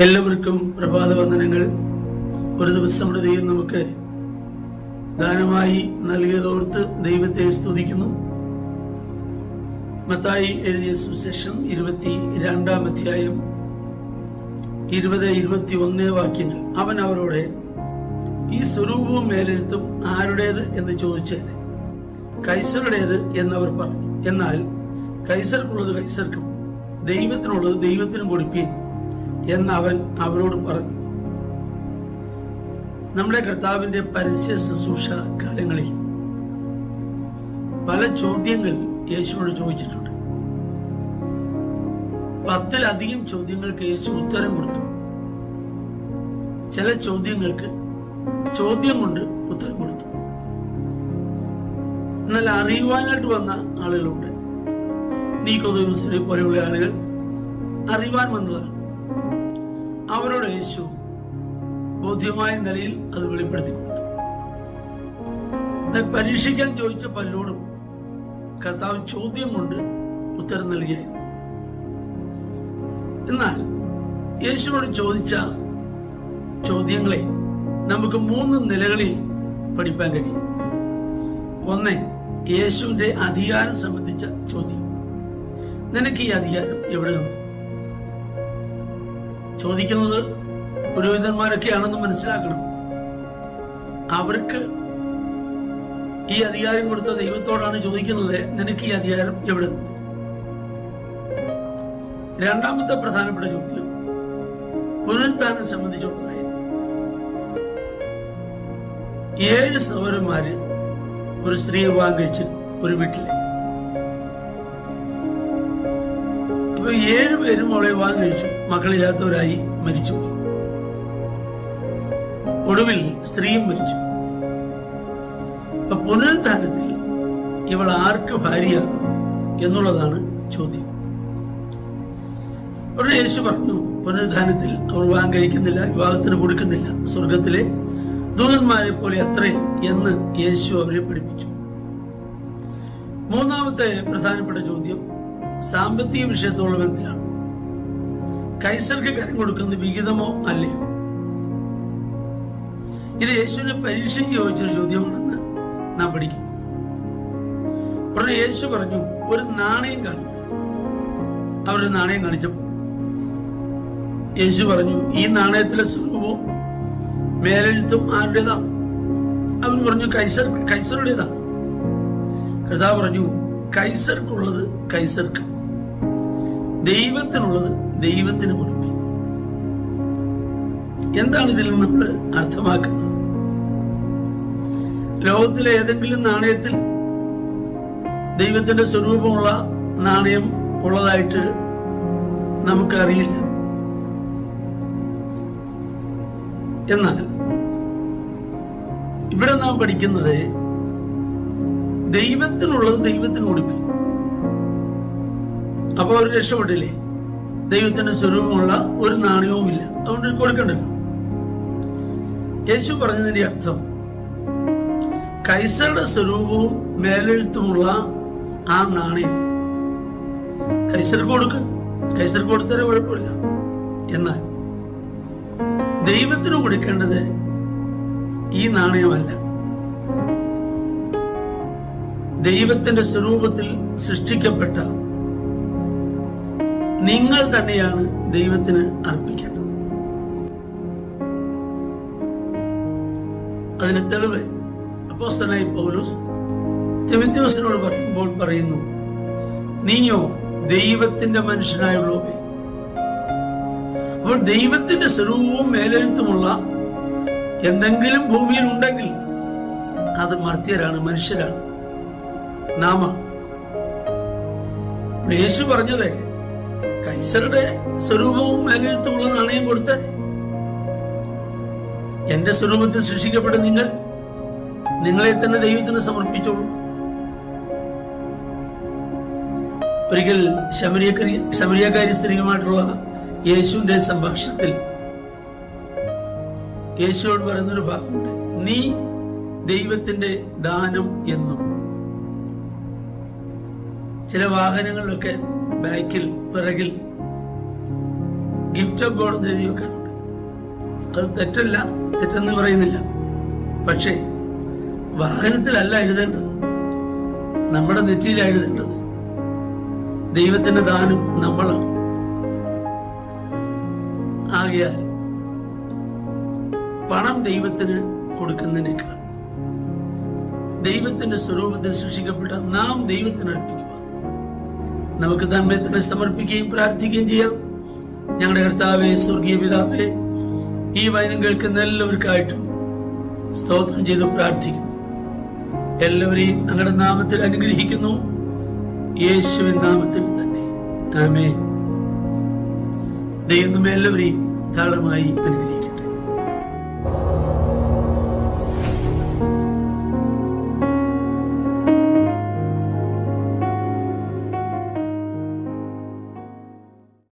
എല്ലാവർക്കും പ്രഭാത വന്ദനങ്ങൾ ഒരു ദിവസം ഇവിടെ ദൈവം നമുക്ക് ദാനമായി നൽകിയതോർത്ത് ദൈവത്തെ സ്തുതിക്കുന്നു. മത്തായി എഴുതിയ സുശേഷം ഇരുപത്തി രണ്ടാം അധ്യായം ഇരുപത് ഇരുപത്തി ഒന്ന് വാക്യങ്ങൾ. അവൻ അവരോട് ഈ സ്വരൂപവും മേലെഴുത്തും ആരുടേത് എന്ന് ചോദിച്ചേനെ? കൈസറുടേത് എന്നവർ പറഞ്ഞു. എന്നാൽ കൈസർക്കുള്ളത് കൈസർക്കും ദൈവത്തിനുള്ളത് ദൈവത്തിനും കൊടുപ്പീൻ. എന്ന് അവൻ അവരോട് പറഞ്ഞു നമ്മുടെ കർത്താവിന്റെ പരസ്യ ശുശ്രൂഷ കാലങ്ങളിൽ പല ചോദ്യങ്ങൾ യേശുവോട് ചോദിച്ചിട്ടുണ്ട്. പത്തിലധികം ചോദ്യങ്ങൾക്ക് യേശു ഉത്തരം കൊടുത്തു. ചില ചോദ്യങ്ങൾക്ക് ചോദ്യം കൊണ്ട് ഉത്തരം കൊടുത്തു. എന്നാൽ അറിയുവാനായിട്ട് വന്ന ആളുകളുണ്ട്. നീക്കോദോസിനെ പോലെയുള്ള ആളുകൾ അറിയുവാൻ വന്നതാണ്. അവരോട് യേശു ബോധ്യമായ നിലയിൽ അത് വെളിപ്പെടുത്തി കൊടുത്തു. പരീക്ഷിക്കാൻ ചോദിച്ച പലരോടും കർത്താവ് ചോദ്യം കൊണ്ട് ഉത്തരം നൽകിയായിരുന്നു. എന്നാൽ യേശുവിനോട് ചോദിച്ച ചോദ്യങ്ങളെ നമുക്ക് മൂന്ന് നിലകളിൽ പഠിപ്പാൻ കഴിയും. ഒന്ന് യേശുവിന്റെ അധികാരം സംബന്ധിച്ച ചോദ്യം. നിനക്ക് ഈ അധികാരം എവിടെ ചോദിക്കുന്നത് പുരോഹിതന്മാരൊക്കെയാണെന്ന് മനസ്സിലാക്കണം. അവർക്ക് ഈ അധികാരം കൊടുത്ത ദൈവത്തോടാണ് ചോദിക്കുന്നത് നിനക്ക് ഈ അധികാരം എവിടെ നിന്ന്? രണ്ടാമത്തെ പ്രധാനപ്പെട്ട ചോദ്യം പുനരുത്ഥാനം സംബന്ധിച്ചുള്ളതായിരുന്നു ഏഴ് സഹോദരന്മാര് ഒരു സ്ത്രീ വിവാഹം കഴിച്ചിരുന്നു ഒരു വീട്ടിലെ. അപ്പൊ ഏഴുപേരും അവളെ വിവാഹം കഴിച്ചു മക്കളില്ലാത്തവരായി മരിച്ചു ഒടുവിൽ സ്ത്രീയും മരിച്ചു. അപ്പൊ പുനരുത്ഥാനത്തിൽ ഇവൾ ആർക്ക് ഭാര്യ എന്നുള്ളതാണ് ചോദ്യം. ഉടനെ യേശു പറഞ്ഞു പുനരുദ്ധാനത്തിൽ അവർ വിവാഹം കഴിക്കുന്നില്ല വിവാഹത്തിന് കൊടുക്കുന്നില്ല. സ്വർഗത്തിലെ ദൂതന്മാരെ പോലെ അത്രേ എന്ന് യേശു അവരെ പഠിപ്പിച്ചു. മൂന്നാമത്തെ പ്രധാനപ്പെട്ട ചോദ്യം സാമ്പത്തിക വിഷയത്തോളം ബന്ധത്തിലാണ്. കൈസർക്ക് കരം കൊടുക്കുന്നത് വിഹിതമോ അല്ലയോ? ഇത് യേശുവിനെ പരീക്ഷിച്ച് ചോദിച്ചൊരു ചോദ്യമാണെന്ന് നാം പഠിക്കും ഉടനെ യേശു പറഞ്ഞു ഒരു നാണയം കാണിക്കും അവരൊരു നാണയം കാണിച്ചപ്പോൾ യേശു പറഞ്ഞു ഈ നാണയത്തിലെ സ്വരൂപവും മേലെഴുത്തും ആരുടേതാ? അവർ പറഞ്ഞു കൈസർ കൈസറുടേതാ. കർത്താവ് പറഞ്ഞു കൈസർക്കുള്ളത് കൈസർക്ക്. ദൈവത്തിനുള്ളത് ദൈവത്തിന് കൊടുക്കും എന്താണ് ഇതിൽ നമ്മൾ അർത്ഥമാക്കുന്നത്? ലോകത്തിലെ ഏതെങ്കിലും നാണയത്തിൽ ദൈവത്തിന്റെ സ്വരൂപമുള്ള നാണയം ഉള്ളതായിട്ട് നമുക്കറിയില്ല. എന്നാൽ ഇവിടെ നാം പഠിക്കുന്നത് ദൈവത്തിനുള്ളത് ദൈവത്തിന് കൊടുക്കും അപ്പൊ അവർ രക്ഷപ്പെട്ടില്ലേ? ദൈവത്തിന്റെ സ്വരൂപമുള്ള ഒരു നാണയവും ഇല്ല അതുകൊണ്ട് കൊടുക്കണ്ടല്ലോ. യേശു പറഞ്ഞതിന്റെ അർത്ഥം കൈസറുടെ സ്വരൂപവും മേലെഴുത്തുമുള്ള ആ നാണയം. കൈസർക്ക് കൊടുക്ക്. കൈസർക്ക് കൊടുത്തരെ കുഴപ്പമില്ല. എന്നാൽ ദൈവത്തിന് കൊടുക്കേണ്ടത് ഈ നാണയമല്ല. ദൈവത്തിന്റെ സ്വരൂപത്തിൽ സൃഷ്ടിക്കപ്പെട്ട നിങ്ങൾ തന്നെയാണ് ദൈവത്തിന് അർപ്പിക്കേണ്ടത്. അതിന് തെളിവ്. അപ്പോസ്തനായി പൗലോസ് തിമിത്യോസിനോട് പറയുമ്പോൾ പറയുന്നു നീയോ ദൈവത്തിന്റെ മനുഷ്യനായുള്ളവേ അപ്പോൾ ദൈവത്തിന്റെ സ്വരൂപവും മേലെഴുത്തുമുള്ള എന്തെങ്കിലും ഭൂമിയിൽ ഉണ്ടെങ്കിൽ അത് മർത്യരാണ് മനുഷ്യരാണ്. നാമ. യേശു പറഞ്ഞത് കൈസറുടെ സ്വരൂപവും മേലെഴുത്തുമുള്ള നാണയം കൊടുത്ത് എന്റെ സ്വരൂപത്തിൽ സൃഷ്ടിക്കപ്പെട്ട നിങ്ങൾ നിങ്ങളെ തന്നെ ദൈവത്തിന് സമർപ്പിച്ചോളൂ. ഒരിക്കൽ ശമരിയക്കാരി ശമരിയക്കാരി സ്ത്രീയുമായിട്ടുള്ള യേശുവിന്റെ സംഭാഷണത്തിൽ യേശുവോട് പറയുന്നൊരു ഭാഗമുണ്ട്. നീ ദൈവത്തിന്റെ ദാനം എന്നും. ചില വാഹനങ്ങളിലൊക്കെ ബാക്കിൽ പിറകിൽ ഗിഫ്റ്റ് ഓഫ് ഗോഡ് എഴുതി വെക്കാറുണ്ട്. അത് തെറ്റല്ല തെറ്റെന്ന് പറയുന്നില്ല. പക്ഷേ വാഹനത്തിലല്ല എഴുതേണ്ടത്. നമ്മുടെ നെറ്റിയിലാണ് എഴുതേണ്ടത്. ദൈവത്തിന്റെ ദാനം നമ്മളാണ്. ആകയാൽ പണം ദൈവത്തിന് കൊടുക്കുന്നതിനേക്കാൾ ദൈവത്തിന്റെ സ്വരൂപത്തിൽ സൃഷ്ടിക്കപ്പെട്ട നാം ദൈവത്തിന് അർപ്പിക്കുക നമുക്ക് നമ്മെ തന്നെ സമർപ്പിക്കുകയും പ്രാർത്ഥിക്കുകയും ചെയ്യാം. ഞങ്ങളുടെ കർത്താവെ സ്വർഗീയ പിതാവേ ഈ വചനം കേൾക്കുന്ന എല്ലാവർക്കായിട്ടും സ്തോത്രം ചെയ്ത് പ്രാർത്ഥിക്കുന്നു. എല്ലാവരെയും ഞങ്ങളുടെ നാമത്തിൽ അനുഗ്രഹിക്കുന്നു. യേശുവിൻ നാമത്തിൽ തന്നെ. ആമേ ദൈവം എല്ലാവരെയും ധാരാളമായി അനുഗ്രഹിക്കും